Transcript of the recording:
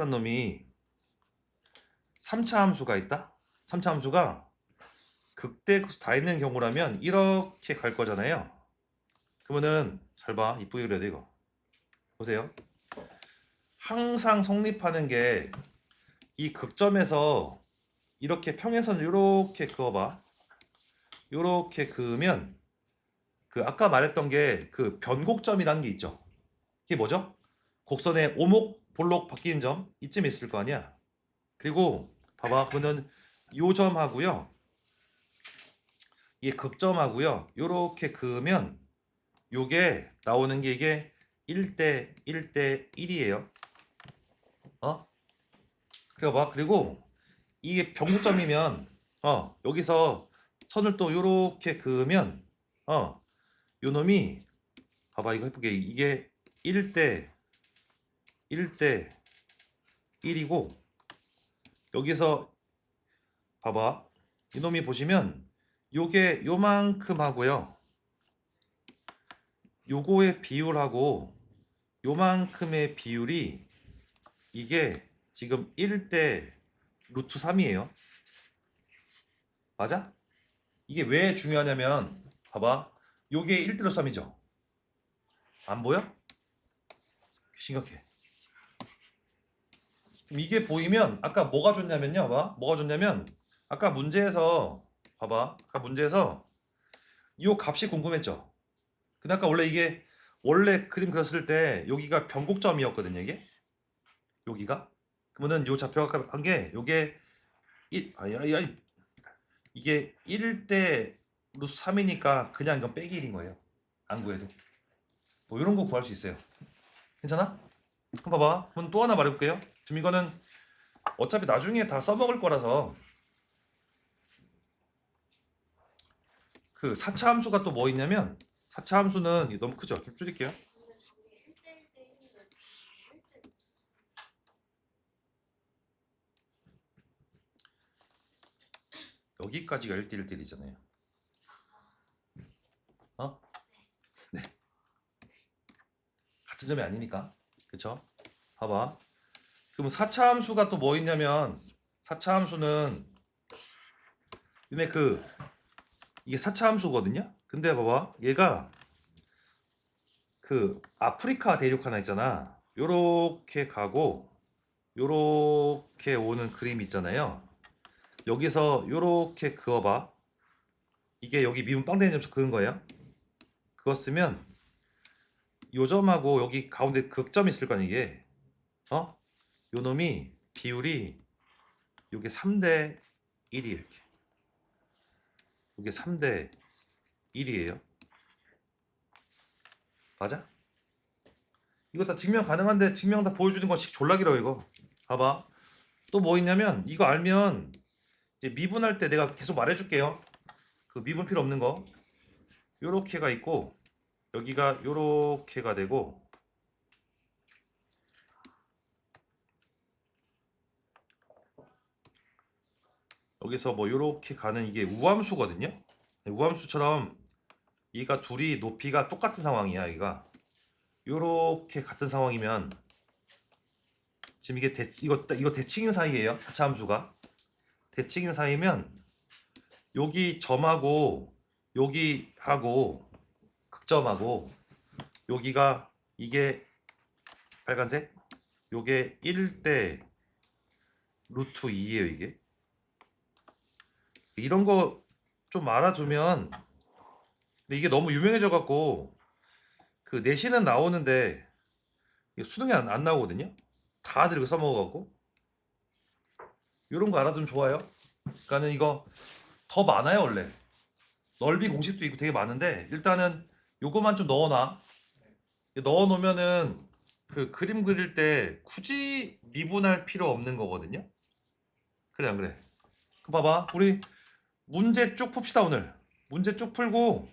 한 놈이 3차 함수가 있다? 3차 함수가 극대극수 다 있는 경우라면 이렇게 갈 거잖아요. 그러면은 잘 봐. 이쁘게 그려야 돼 이거. 보세요. 항상 성립하는 게 이 극점에서 이렇게 평행선을 이렇게 그어봐. 이렇게 그으면 그 아까 말했던 게 그 변곡점이라는 게 있죠. 이게 뭐죠? 곡선의 오목 볼록 바뀌는 점 이쯤에 있을 거 아니야. 그리고 봐봐, 그거는 요 점하고요. 이게 극점하고요. 요렇게 그으면 요게 나오는 게 이게 1대 1대 1이에요. 어? 그래 봐. 그리고 이게 변곡점이면 어, 여기서 선을 또 요렇게 그으면 어, 요 놈이 봐봐 이거 해볼게. 이게 1대 1대 1이고 여기서 봐봐. 이놈이 보시면 요게 요만큼 하고요. 요거의 비율하고 요만큼의 비율이 이게 지금 1대 루트 3이에요. 맞아? 이게 왜 중요하냐면 봐봐. 요게 1대 루트 3이죠? 안 보여? 심각해 이게 보이면 아까 뭐가 좋냐면요. 봐. 뭐가 좋냐면 아까 문제에서 봐봐. 아까 문제에서 이 값이 궁금했죠. 근데 아까 원래 이게 원래 그림 그렸을 때 여기가 변곡점이었거든요. 이게 여기가 그러면은 요 좌표가 한 게 요게 1 아니 아니 아니 이게 1대 루트 3이니까 그냥 이건 빼기 1인 거예요. 안 구해도 뭐 이런 거 구할 수 있어요. 괜찮아? 그럼 봐봐. 그럼 또 하나 말해볼게요. 지금 이거는 어차피 나중에 다 써먹을 거라서 그 4차 함수가 또 뭐 있냐면 4차 함수는 너무 크죠? 좀 줄일게요. 여기까지가 1대 1대1이잖아요. 어? 네. 같은 점이 아니니까. 그쵸? 봐봐. 그럼 4차 함수가 또 뭐 있냐면 4차 함수는 근데 그 이게 4차 함수거든요. 근데 봐봐. 얘가 그 아프리카 대륙 하나 있잖아. 요렇게 가고 요렇게 오는 그림 있잖아요. 여기서 요렇게 그어봐. 이게 여기 미분 빵댕이 점수 그은 거예요. 그었으면 요 점하고 여기 가운데 극점이 있을 거 아니야 이게. 어? 요 놈이 비율이 요게 3대 1이에요 이렇게. 요게 3대 1이에요. 맞아? 이거 다 증명 가능한데 증명 다 보여주는 건식 졸라 길어 이거. 봐봐. 또 뭐 있냐면 이거 알면 이제 미분할 때 내가 계속 말해줄게요. 그 미분 필요 없는 거. 요렇게가 있고 여기가 요렇게가 되고 여기서 뭐 이렇게 가는 이게 우함수거든요. 우함수처럼 얘가 둘이 높이가 똑같은 상황이야. 얘가 이렇게 같은 상황이면 지금 이게 대, 이거 이거 대칭인 사이예요. 하차 함수가 대칭인 사이면 여기 점하고 여기 하고 극점하고 여기가 이게 빨간색 요게 1대 루트 2예요 이게 이런 거 좀 알아두면 근데 이게 너무 유명해져 갖고 그 내신은 나오는데 수능에 안, 안 나오거든요. 다들 이거 써먹어 갖고 이런 거 알아두면 좋아요. 그러니까는 이거 더 많아요 원래 넓이 공식도 있고 되게 많은데 일단은 요거만 좀 넣어놔. 넣어놓으면은 그 그림 그릴 때 굳이 미분할 필요 없는 거거든요. 그래 안 그래? 그 봐봐 우리 문제 쭉 풉시다 오늘. 문제 쭉 풀고